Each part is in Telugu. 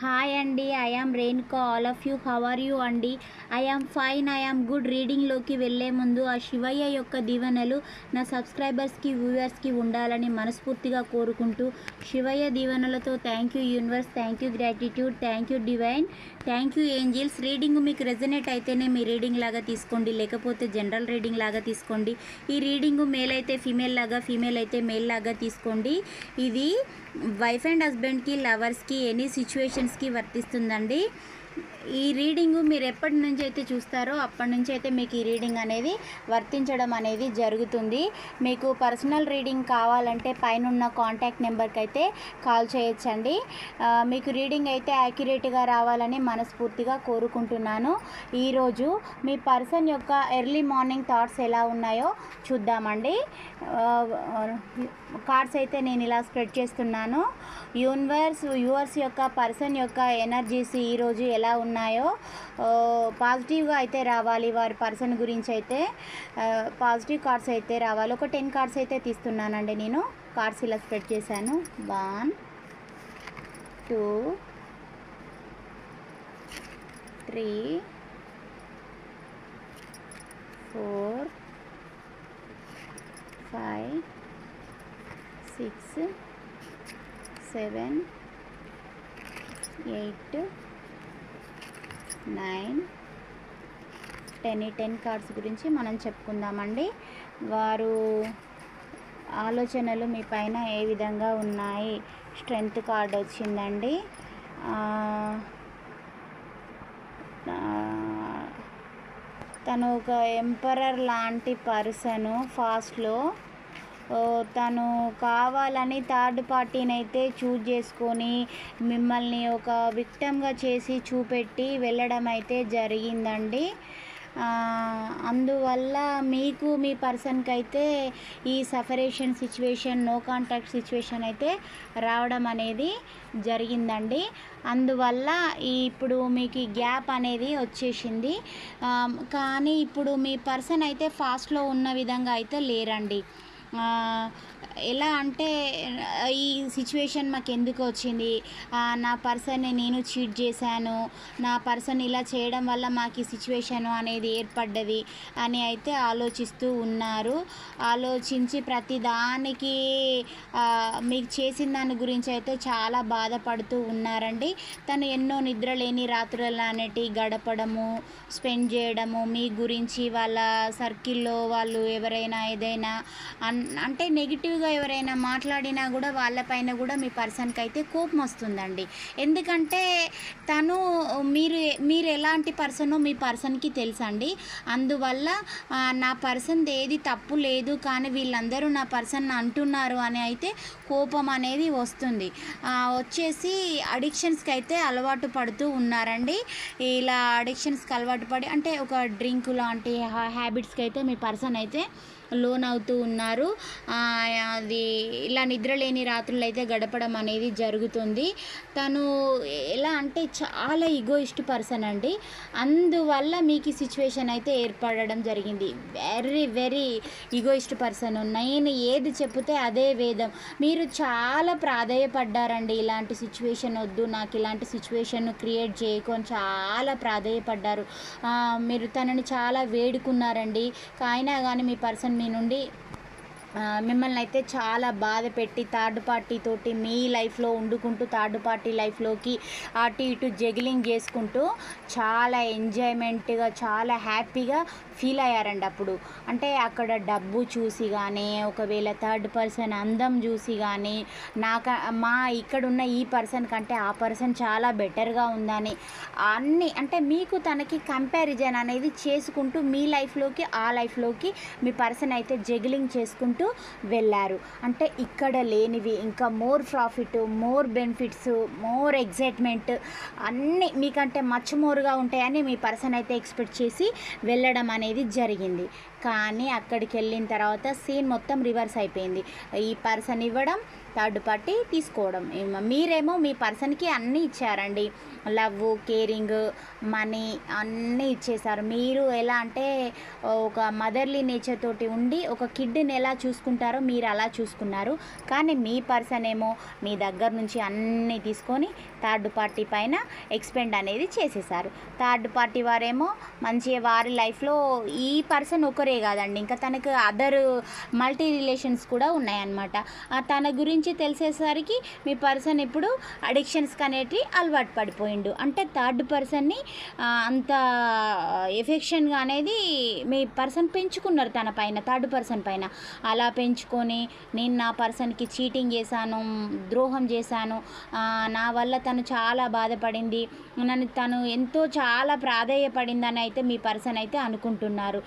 హాయ్ అండి I am రెయిన్కో all of you how are you అండి I fine I am good రీడింగ్లోకి వెళ్ళే ముందు ఆ శివయ్య యొక్క దీవెనలు నా సబ్స్క్రైబర్స్కి వ్యూవర్స్కి ఉండాలని మనస్ఫూర్తిగా కోరుకుంటూ శివయ్య దీవెనలతో thank you universe thank you gratitude thank you divine thank you angels reading మీకు రెజనేట్ అయితేనే మీ రీడింగ్ లాగా తీసుకోండి. లేకపోతే జనరల్ రీడింగ్ లాగా తీసుకోండి. ఈ రీడింగ్ మేల్ అయితే ఫీమేల్ లాగా ఫీమేల్ అయితే మేల్ లాగా తీసుకోండి. ఇది వైఫ్ అండ్ హస్బెండ్కి లవర్స్కి ఎనీ సిచ్యువేషన్స్కి వర్తిస్తుందండి. ఈ రీడింగ్ మీరు ఎప్పటి నుంచి అయితే చూస్తారో అప్పటి నుంచి అయితే మీకు ఈ రీడింగ్ అనేది వర్తించడం అనేది జరుగుతుంది. మీకు పర్సనల్ రీడింగ్ కావాలంటే పైన ఉన్న కాంటాక్ట్ నెంబర్కి అయితే కాల్ చేయొచ్చండి. మీకు రీడింగ్ అయితే యాక్యురేట్గా రావాలని మనస్ఫూర్తిగా కోరుకుంటున్నాను. ఈరోజు మీ పర్సన్ యొక్క ఎర్లీ మార్నింగ్ థాట్స్ ఎలా ఉన్నాయో చూద్దామండి. కార్డ్స్ అయితే నేను ఇలా స్ప్రెడ్ చేస్తున్నాను. యూనివర్స్ యూవర్స్ యొక్క పర్సన్ యొక్క ఎనర్జీస్ ఈరోజు ఎలా ఎలా ఉన్నాయో పాజిటివ్గా అయితే రావాలి వారి పర్సన్ గురించి అయితే. పాజిటివ్ కార్డ్స్ అయితే రావాలి. ఒక టెన్ కార్డ్స్ అయితే తీస్తున్నానండి నేను. కార్డ్స్ ఇలా స్ప్రెడ్ చేశాను. One two three four five six seven eight nine. Ten ఈ టెన్ కార్డ్స్ గురించి మనం చెప్పుకుందామండి. వారు ఆలోచనలు మీ పైన ఏ విధంగా ఉన్నాయి? స్ట్రెంగ్త్ కార్డ్ వచ్చిందండి. తను ఒక ఎంపరర్ లాంటి పర్సను ఫాస్ట్లో తను కావాలని థర్డ్ పార్టీని అయితే చూజ్ చేసుకొని మిమ్మల్ని ఒక విక్టమ్గా చేసి చూపెట్టి వెళ్ళడం అయితే జరిగిందండి అందువల్ల మీకు మీ పర్సన్కి అయితే ఈ separation situation no contact situation అయితే రావడం అనేది జరిగిందండి. అందువల్ల ఇప్పుడు మీకు గ్యాప్ అనేది వచ్చేసింది. కానీ ఇప్పుడు మీ పర్సన్ అయితే ఫాస్ట్లో ఉన్న విధంగా అయితే లేరండి. ఆ, ఎలా అంటే ఈ సిచ్యువేషన్ మాకు ఎందుకు వచ్చింది నా పర్సన్ని నేను చీట్ చేశాను. నా పర్సన్ ఇలా చేయడం వల్ల మాకు ఈ సిచ్యువేషన్ అనేది ఏర్పడ్డది అని అయితే ఆలోచిస్తూ ఉన్నారు. ఆలోచించి ప్రతి దానికి మీకు చేసిన దాని గురించి అయితే చాలా బాధపడుతూ ఉన్నారండి. తను ఎన్నో నిద్ర లేని రాత్రులు అనేటి గడపడము స్పెండ్ చేయడము మీ గురించి వాళ్ళ సర్కిల్లో వాళ్ళు ఎవరైనా ఏదైనా అన్ అంటే నెగిటివ్గా ఎవరైనా మాట్లాడినా కూడా వాళ్ళపైన కూడా మీ పర్సన్కి అయితే కోపం వస్తుందండి. ఎందుకంటే తను మీరు మీరు ఎలాంటి పర్సనో మీ పర్సన్కి తెలుసండి. అందువల్ల నా పర్సన్ ఏది తప్పు లేదు కానీ వీళ్ళందరూ నా పర్సన్ అంటున్నారు అని అయితే కోపం అనేది వస్తుంది. వచ్చేసి అడిక్షన్స్కి అయితే అలవాటు పడుతూ ఉన్నారండి. ఇలా అడిక్షన్స్కి అలవాటు పడి అంటే ఒక డ్రింక్ లాంటి హ్యాబిట్స్కి అయితే మీ పర్సన్ అయితే లోన్ అవుతూ ఉన్నారు. అది ఇలా నిద్రలేని రాత్రులు అయితే గడపడం అనేది జరుగుతుంది. తను ఎలా అంటే చాలా ఈగోయిస్ట్ పర్సన్ అండి. అందువల్ల మీకు ఈ సిచ్యువేషన్ అయితే ఏర్పడడం జరిగింది. వెరీ వెరీ ఈగోయిస్ట్ పర్సన్ నేను ఏది చెప్తే అదే వేదం. మీరు చాలా ప్రాధేయపడ్డారండి ఇలాంటి సిచ్యువేషన్ వద్దు. నాకు ఇలాంటి సిచ్యువేషన్ క్రియేట్ చేయకు అని చాలా ప్రాధాయపడ్డారు. మీరు తనని చాలా వేడుకున్నారండి. అయినా కానీ మీ పర్సన్ మీ నుండి మిమ్మల్ని అయితే చాలా బాధ పెట్టి థర్డ్ పార్టీ తోటి మీ లైఫ్లో వండుకుంటూ థర్డ్ పార్టీ లైఫ్లోకి అటు ఇటు జగిలింగ్ చేసుకుంటూ చాలా ఎంజాయ్మెంట్గా చాలా హ్యాపీగా ఫీల్ అయ్యారండి అప్పుడు. అంటే అక్కడ డబ్బు చూసి కానీ ఒకవేళ థర్డ్ పర్సన్ అందం చూసి కానీ నాక మా ఇక్కడున్న ఈ పర్సన్ కంటే ఆ పర్సన్ చాలా బెటర్గా ఉందని అన్నీ అంటే మీకు తనకి కంపారిజన్ అనేది చేసుకుంటూ మీ లైఫ్లోకి ఆ లైఫ్లోకి మీ పర్సన్ అయితే జగిలింగ్ చేసుకుంటూ వెళ్ళారు. అంటే ఇక్కడ లేనివి ఇంకా more profit more benefits more excitement అన్నీ మీకంటే మచ్ మోర్గా ఉంటాయని మీ పర్సన్ అయితే ఎక్స్పెక్ట్ చేసి వెళ్ళడం అనేది జరిగింది. కానీ అక్కడికి వెళ్ళిన తర్వాత సీన్ మొత్తం రివర్స్ అయిపోయింది. ఈ పర్సన్ ఇవ్వడం థర్డ్ పార్టీ తీసుకోవడం. మీరేమో మీ పర్సన్కి అన్నీ ఇచ్చారండి. లవ్ కేరింగ్ మనీ అన్నీ ఇచ్చేసారు మీరు ఎలా అంటే ఒక మదర్లీ నేచర్ తోటి ఉండి ఒక కిడ్ని ఎలా చూసుకుంటారో మీరు అలా చూసుకున్నారు. కానీ మీ పర్సన్ ఏమో మీ దగ్గర నుంచి అన్నీ తీసుకొని థర్డ్ పార్టీ పైన ఎక్స్పెండ్ అనేది చేసేసారు థర్డ్ పార్టీ వారేమో మంచిగా వారి లైఫ్లో ఈ పర్సన్ ఒకరే కాదండి. ఇంకా తనకు అదర్ మల్టీ రిలేషన్స్ కూడా ఉన్నాయన్నమాట. తన గురించి తెలిసేసరికి మీ పర్సన్ ఇప్పుడు అడిక్షన్స్కి అనేటివి అలవాటు పడిపోయిండు. అంటే థర్డ్ పర్సన్ని అంత ఎఫెక్షన్గా అనేది మీ పర్సన్ పెంచుకున్నారు తన పైన థర్డ్ పర్సన్ పైన. అలా పెంచుకొని నేను నా పర్సన్కి చీటింగ్ చేశాను ద్రోహం చేశాను నా వల్ల తను చాలా బాధపడింది నన్ను తను ఎంతో చాలా ప్రాధేయపడిందని అయితే మీ పర్సన్ అయితే అనుకుంటున్నారు.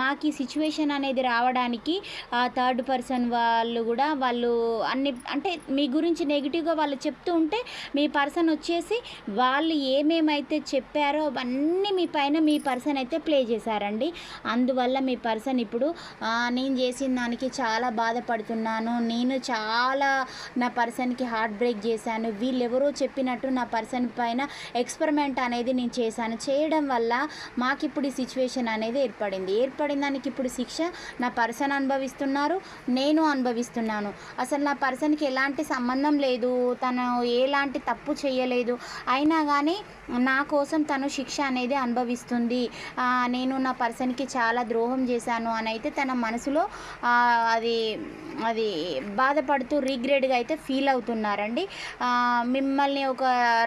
మా మాకు ఈ సిచ్యువేషన్ అనేది రావడానికి ఆ థర్డ్ పర్సన్ వాళ్ళు కూడా వాళ్ళు అన్ని అంటే మీ గురించి నెగిటివ్గా వాళ్ళు చెప్తూ ఉంటే మీ పర్సన్ వచ్చేసి వాళ్ళు ఏమేమైతే చెప్పారో అవన్నీ మీ పైన మీ పర్సన్ అయితే ప్లే చేశారండి. అందువల్ల మీ పర్సన్ ఇప్పుడు నేను చేసిన దానికి చాలా బాధపడుతున్నాను. నేను చాలా నా పర్సన్కి హార్ట్ బ్రేక్ చేశాను. వీళ్ళెవరో చెప్పినట్టు నా పర్సన్ పైన ఎక్స్పెరిమెంట్ అనేది నేను చేశాను. చేయడం వల్ల మాకు ఇప్పుడు ఈ సిచ్యువేషన్ అనేది ఏర్పడింది. ఏర్పడింది ఏర్పడిన దానికి ఇప్పుడు శిక్ష నా పర్సన్ అనుభవిస్తున్నారు నేను అనుభవిస్తున్నాను. అసలు నా పర్సన్కి ఎలాంటి సంబంధం లేదు తను ఎలాంటి తప్పు చేయలేదు. అయినా కానీ నా కోసం తను శిక్ష అనేది అనుభవిస్తుంది. నేను నా పర్సన్కి చాలా ద్రోహం చేశాను అని అయితే తన మనసులో అది అది బాధపడుతూ రిగ్రెట్గా అయితే ఫీల్ అవుతున్నారండి. మిమ్మల్ని ఒక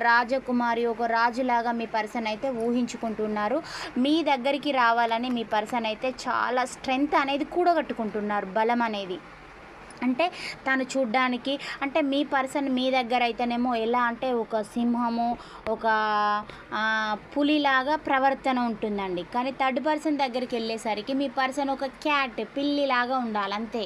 రాజకుమారి ఒక రాజులాగా మీ పర్సన్ అయితే ఊహించుకుంటున్నారు. మీ దగ్గరికి రావాలని మీ పర్సన్ అయితే చాలా స్ట్రెంగ్త్ అనేది కూడగట్టుకుంటున్నారు బలం అనేది. అంటే తను చూడ్డానికి అంటే మీ పర్సన్ మీ దగ్గర అయితేనేమో ఎలా అంటే ఒక సింహము ఒక పులిలాగా ప్రవర్తన ఉంటుందండి. కానీ థర్డ్ పర్సన్ దగ్గరికి వెళ్ళేసరికి మీ పర్సన్ ఒక క్యాట్ పిల్లిలాగా ఉండాలి అంతే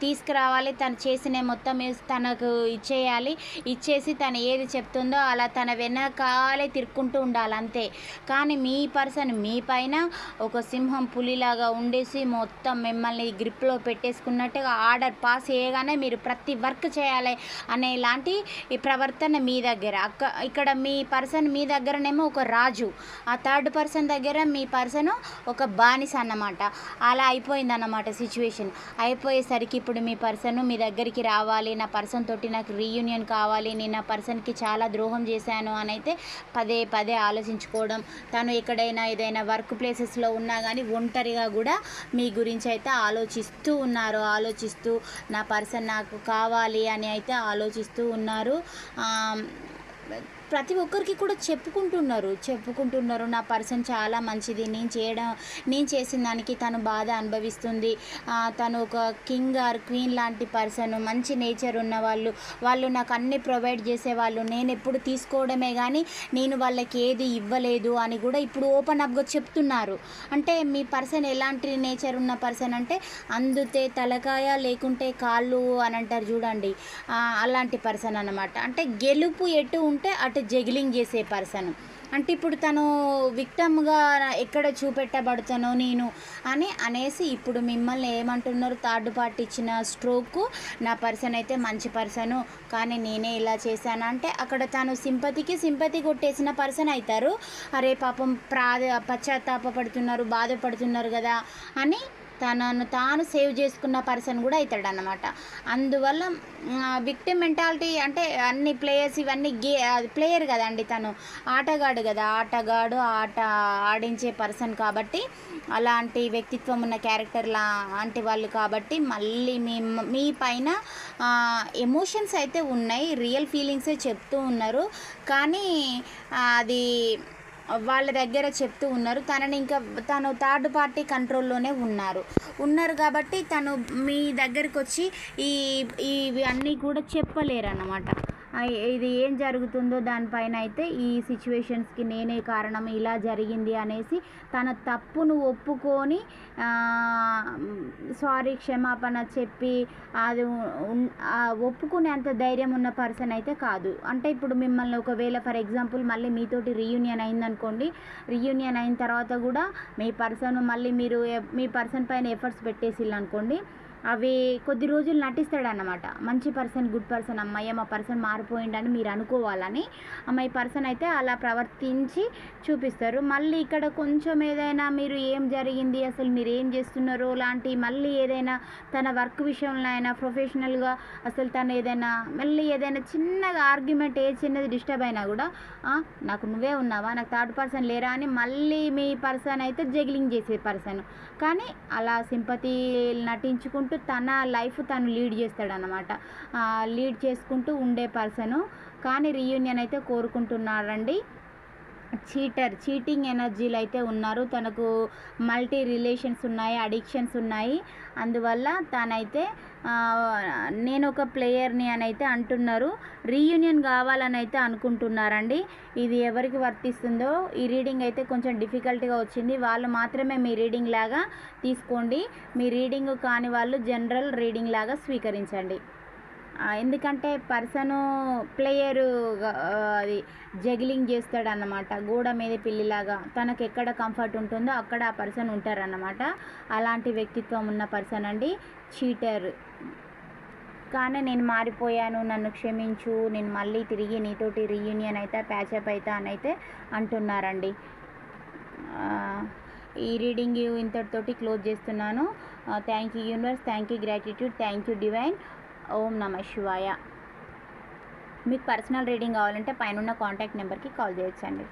తీసుకురావాలి తను చేసిన మొత్తం తనకు ఇచ్చేయాలి ఇచ్చేసి తను ఏది చెప్తుందో అలా తన వెనకాలే తిరుక్కుంటూ ఉండాలి అంతే. కానీ మీ పర్సన్ మీ పైన ఒక సింహం పులిలాగా ఉండేసి మొత్తం మిమ్మల్ని గ్రిప్లో పెట్టేసుకున్నట్టుగా ఆర్డర్ పాస్ చేయగానే మీరు ప్రతి వర్క్ చేయాలి అనే ఇలాంటి ఈ ప్రవర్తన మీ దగ్గర. అక్క ఇక్కడ మీ పర్సన్ మీ దగ్గరనేమో ఒక రాజు. ఆ థర్డ్ పర్సన్ దగ్గర మీ పర్సన్ ఒక బానిస అన్నమాట. అలా అయిపోయింది అన్నమాట సిచ్యువేషన్. అయిపోయేసరికి ఇప్పుడు మీ పర్సన్ మీ దగ్గరికి రావాలి నా పర్సన్ తోటి నాకు రీయూనియన్ కావాలి నేను నా పర్సన్కి చాలా ద్రోహం చేశాను అని అయితే పదే పదే ఆలోచించుకోవడం తను ఎక్కడైనా ఏదైనా వర్క్ ప్లేసెస్లో ఉన్నా కానీ ఒంటరిగా కూడా మీ గురించి అయితే ఆలోచిస్తూ ఉన్నారు ఆలోచిస్తూ నా పర్సన్ నాకు కావాలి అని అయితే ఆలోచిస్తూ ఉన్నారు. ప్రతి ఒక్కరికి కూడా చెప్పుకుంటున్నారు. చెప్పుకుంటున్నారు. నా పర్సన్ చాలా మంచిది. నేను చేయడం నేను చేసిన దానికి తను బాధ అనుభవిస్తుంది. తను ఒక కింగ్ ఆర్ క్వీన్ లాంటి పర్సన్. మంచి నేచర్ ఉన్న వాళ్ళు వాళ్ళు నాకు అన్ని ప్రొవైడ్ చేసేవాళ్ళు. నేను ఎప్పుడు తీసుకోవడమే కానీ నేను వాళ్ళకి ఏది ఇవ్వలేదు అని కూడా ఇప్పుడు ఓపెన్ అప్గా చెప్తున్నారు. అంటే మీ పర్సన్ ఎలాంటి నేచర్ ఉన్న పర్సన్ అంటే అందుతే తలకాయ లేకుంటే కాళ్ళు అని అంటారు చూడండి. అలాంటి పర్సన్ అన్నమాట. అంటే గెలుపు ఎటు ఉంటే అటు అంటే జగిలింగ్ చేసే పర్సన్. అంటే ఇప్పుడు తను విక్టమ్గా ఎక్కడ చూపెట్టబడుతానో నేను అని అనేసి ఇప్పుడు మిమ్మల్ని ఏమంటున్నారు? థర్డ్ పార్టీ ఇచ్చిన స్ట్రోక్ నా పర్సన్ అయితే మంచి పర్సను కానీ నేనే ఇలా చేశాను? అంటే అక్కడ తను సింపతికి సింపతి కొట్టేసిన పర్సన్ అవుతారు. అరే పాపం ప్రాధ పశ్చాత్తాపడుతున్నారు బాధపడుతున్నారు కదా అని తనను తాను సేవ్ చేసుకున్న పర్సన్ కూడా అవుతాడు అనమాట అందువల్ల విక్టిమ్ మెంటాలిటీ అంటే అన్ని ప్లేయర్స్ ఇవన్నీ గే ప్లేయర్ కదండి తను. ఆటగాడు కదా ఆటగాడు ఆట ఆడించే పర్సన్ కాబట్టి అలాంటి వ్యక్తిత్వం ఉన్న క్యారెక్టర్ లాంటి వాళ్ళు కాబట్టి మళ్ళీ మీ మీ పైన ఎమోషన్స్ అయితే ఉన్నాయి రియల్ ఫీలింగ్సే చెప్తూ ఉన్నారు. కానీ అది వాళ్ళ దగ్గర చెప్తూ ఉన్నారు. తనని ఇంకా తను థర్డ్ పార్టీ కంట్రోల్లోనే ఉన్నారు. ఉన్నారు కాబట్టి తను మీ దగ్గరకు వచ్చి ఈ ఇవి అన్నీ కూడా చెప్పలేరు అన్నమాట ఇది ఏం జరుగుతుందో దానిపైన అయితే ఈ సిచ్యువేషన్స్కి నేనే కారణం ఇలా జరిగింది అనేసి తన తప్పును ఒప్పుకొని సారీ క్షమాపణ చెప్పి అది ఒప్పుకునేంత ధైర్యం ఉన్న పర్సన్ అయితే కాదు. అంటే ఇప్పుడు మిమ్మల్ని ఒకవేళ ఫర్ ఎగ్జాంపుల్ మళ్ళీ మీతోటి రీయూనియన్ అయిందనుకోండి రీయూనియన్ అయిన తర్వాత కూడా మీ పర్సన్ మళ్ళీ మీరు మీ పర్సన్ పైన ఎఫర్ట్స్ పెట్టేసిల్లు అనుకోండి అవి కొద్ది రోజులు నటిస్తాడనమాట మంచి పర్సన్ గుడ్ పర్సన్ అమ్మాయి మా పర్సన్ మారిపోయిండని మీరు అనుకోవాలని అమ్మాయి పర్సన్ అయితే అలా ప్రవర్తించి చూపిస్తారు. మళ్ళీ ఇక్కడ కొంచెం ఏదైనా మీరు ఏం జరిగింది అసలు మీరు ఏం చేస్తున్నారో లాంటి మళ్ళీ ఏదైనా తన వర్క్ విషయంలో అయినా ప్రొఫెషనల్గా అసలు తను ఏదైనా మళ్ళీ ఏదైనా చిన్నగా ఆర్గ్యుమెంట్ ఏ చిన్నది డిస్టర్బ్ అయినా కూడా నాకు నువ్వే ఉన్నావా? నాకు థర్డ్ పర్సన్ లేరా? అని మళ్ళీ మీ పర్సన్ అయితే జగ్లింగ్ చేసే పర్సన్. కానీ అలా సింపతి నటించుకుంటూ తన లైఫ్ తను లీడ్ చేస్తాడనమాట లీడ్ చేసుకుంటూ ఉండే పర్సను. కానీ రీయూనియన్ అయితే కోరుకుంటున్నాడండి చీటర్ చీటింగ్ ఎనర్జీలు అయితే ఉన్నారు. తనకు మల్టీ రిలేషన్స్ ఉన్నాయి అడిక్షన్స్ ఉన్నాయి. అందువల్ల తనైతే నేను ఒక ప్లేయర్ని అని అయితే అంటున్నారు. రీయూనియన్ కావాలని అయితే అనుకుంటున్నారండి. ఇది ఎవరికి వర్తిస్తుందో ఈ రీడింగ్ అయితే కొంచెం డిఫికల్ట్గా వచ్చింది. వాళ్ళు మాత్రమే మీ రీడింగ్ లాగా తీసుకోండి. మీ రీడింగ్ కాని వాళ్ళు జనరల్ రీడింగ్ లాగా స్వీకరించండి. ఎందుకంటే పర్సను ప్లేయరు అది జగిలింగ్ చేస్తాడు అన్నమాట గోడ మీద పిల్లిలాగా తనకు ఎక్కడ కంఫర్ట్ ఉంటుందో అక్కడ ఆ పర్సన్ ఉంటారన్నమాట. అలాంటి వ్యక్తిత్వం ఉన్న పర్సన్ అండి చీటర్. కానీ నేను మారిపోయాను నన్ను క్షమించు నేను మళ్ళీ తిరిగి నీతోటి రీయూనియన్ అయితే ప్యాచప్ అవుతా అని అయితే అంటున్నారండి. ఈ రీడింగ్ ఇంతటితోటి క్లోజ్ చేస్తున్నాను. Thank you universe thank you gratitude thank you divine ఓం నమ శివాయ. మీకు పర్సనల్ రీడింగ్ కావాలంటే పైన కాంటాక్ట్ నెంబర్కి కాల్ చేయొచ్చండి.